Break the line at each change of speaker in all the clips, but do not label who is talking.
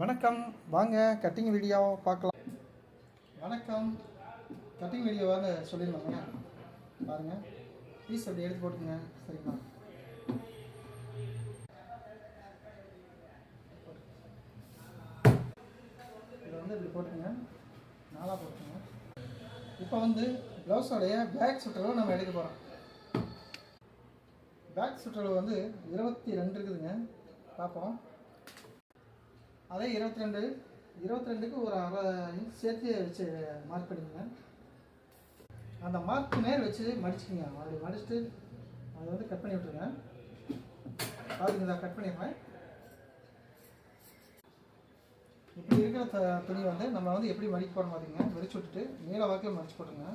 வணக்கம். வாங்க cutting video பார்க்கலாம். வணக்கம். கட்டிங் வீடியோ வந்து சொல்லியிருந்தாங்க பாருங்கள் பீஸ் அப்படி எடுத்து போட்டுங்க சரிங்களா? இதை வந்து இப்படி போட்டுங்க நாலாக போட்டுங்க இப்போ வந்து ப்ளவுஸோடைய பேக் சுற்றளவு நம்ம எடுக்க போகிறோம் பேக் சுற்றளவு வந்து இருபத்தி ரெண்டு இருக்குதுங்க. பார்ப்போம். அதே இருபத்தி ரெண்டு இருபத்தி ரெண்டுக்கு ஒரு அரை இன்ச் சேர்த்து வச்சு மார்க் பண்ணிக்கோங்க. அந்த மார்க் நேர் வச்சு மடிச்சுக்கிங்க. அப்படி மடிச்சுட்டு அதை வந்து கட் பண்ணி விட்ருங்க பாருங்க கட் பண்ணிடுறேன் இப்படி இருக்கிற த துணி வந்து நம்ம வந்து எப்படி மடிக்க போகிறோம் பார்த்தீங்க விரிச்சு விட்டுட்டு மேலே வாக்கில் மடிச்சு போட்டுருங்க.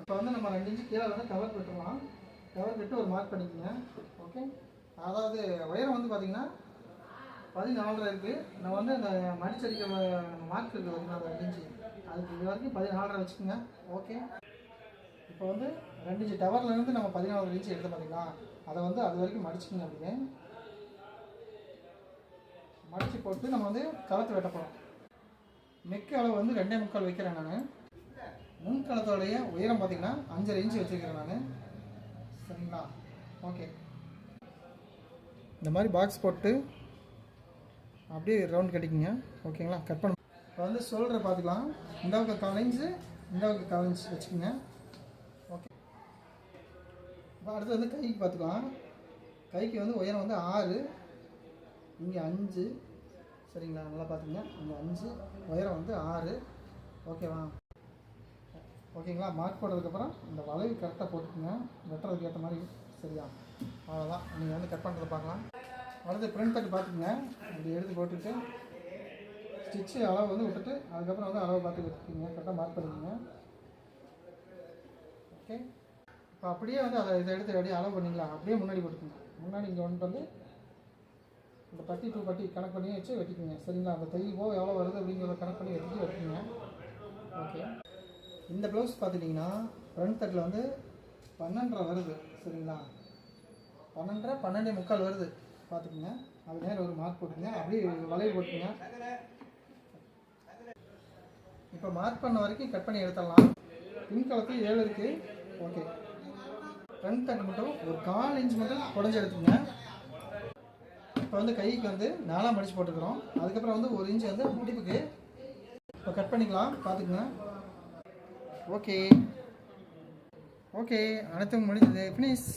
இப்போ வந்து நம்ம ரெண்டு இன்ச்சு கீழே வந்து கவர் விட்டுறலாம் கவர் கட்டு ஒரு மார்க் பண்ணிக்கோங்க. ஓகே அதாவது உயரம் வந்து பார்த்திங்கன்னா பதினாலரை இருக்குது நான் வந்து அந்த மடிச்சடிக்க மார்க் இருக்குது பார்த்தீங்கன்னா அந்த ரெண்டு இன்ச்சு அதுக்கு இது வரைக்கும் பதினாலரை வச்சுக்கோங்க. ஓகே இப்போ வந்து ரெண்டு இன்ச்சு டவர்லேருந்து நம்ம பதினாலு இன்ச்சு எடுத்து பார்த்தீங்களா அதை வந்து அது வரைக்கும் மடிச்சுக்கோங்க அப்படின்னு மடித்து போட்டு நம்ம வந்து களத்து வெட்ட போகிறோம் அளவு வந்து ரெண்டே முக்கால் வைக்கிறேன் நான். முன்களத்தோடைய உயரம் பார்த்தீங்கன்னா அஞ்சரை இன்ச்சு வச்சுருக்கிறேன் நான். சரிங்களா? ஓகே இந்த மாதிரி பாக்ஸ் போட்டு அப்படியே ரவுண்ட் கட்டிக்கிங்க. ஓகேங்களா? கட் பண்ண. இப்போ வந்து சொல்கிற பார்த்துக்கலாம். இந்த அளவுக்கு கால் இந்த அளவுக்கு கால் வச்சுக்கோங்க. ஓகே இப்போ அடுத்து வந்து கைக்கு பார்த்துக்கலாம். கைக்கு வந்து உயரம் வந்து ஆறு. இங்கே அஞ்சு. சரிங்களா? நல்லா பார்த்துங்க இங்கே அஞ்சு. உயரம் வந்து ஆறு. ஓகேவா ஓகேங்களா? மார்க் போட்டதுக்கப்புறம் இந்த வளைவு கரெக்டாக போட்டுக்கோங்க. வெட்டுறதுக்கு ஏற்ற மாதிரி. சரியா? அவ்வளோதான் நீங்கள் வந்து கட் பண்ணுறதை பார்க்கலாம். வரது பிரிண்ட் பண்ணி பார்த்துக்குங்க. அப்படி எடுத்து போட்டுட்டு ஸ்டிச்சு அளவு வந்து விட்டுட்டு அதுக்கப்புறம் வந்து அளவு பார்த்து வச்சுக்கோங்க கரெக்டாக மார்க் பண்ணிக்கோங்க. ஓகே இப்போ அப்படியே வந்து அதை இதை எடுத்து அப்படியே அளவு பண்ணிக்கலாம். அப்படியே முன்னாடி போட்டுக்கோங்க. முன்னாடி இங்கே வந்துட்டு வந்து இந்த பட்டி டூ பட்டி கணக்கு பண்ணி வச்சு வெட்டிக்கோங்க. சரிங்களா? அந்த தையல் போக எவ்வளோ வருது அப்படிங்கிறத கணக்கு பண்ணி வெட்டிட்டு வெட்டிக்கோங்க. ஓகே இந்த ப்ளவுஸ் பார்த்துட்டிங்கன்னா ஃப்ரண்ட் தட்டில் வந்து பன்னெண்டரை வருது. சரிங்களா? பன்னெண்டரை பன்னெண்டே முக்கால் வருது. பார்த்துக்குங்க. அது நேரம் ஒரு மார்க் போட்டுங்க அப்படியே வளைவு போட்டுங்க இப்போ மார்க் பண்ண வரைக்கும் கட் பண்ணி எடுத்துடலாம். பின்கலத்தில் ஏழு இருக்குது ஓகே ஃப்ரண்ட் தட்டு மட்டும் ஒரு கால் இன்ச் மட்டும் குடஞ்சி எடுத்துக்கங்க. இப்போ வந்து கைக்கு வந்து நாலாம் மடிச்சு போட்டுக்கிறோம். அதுக்கப்புறம் வந்து ஒரு இன்ச் வந்து முடிப்புக்கு இப்போ கட் பண்ணிக்கலாம். பார்த்துக்குங்க. ஓகே ஓகே அனைத்தும் முடிஞ்சது. ஃபினிஷ்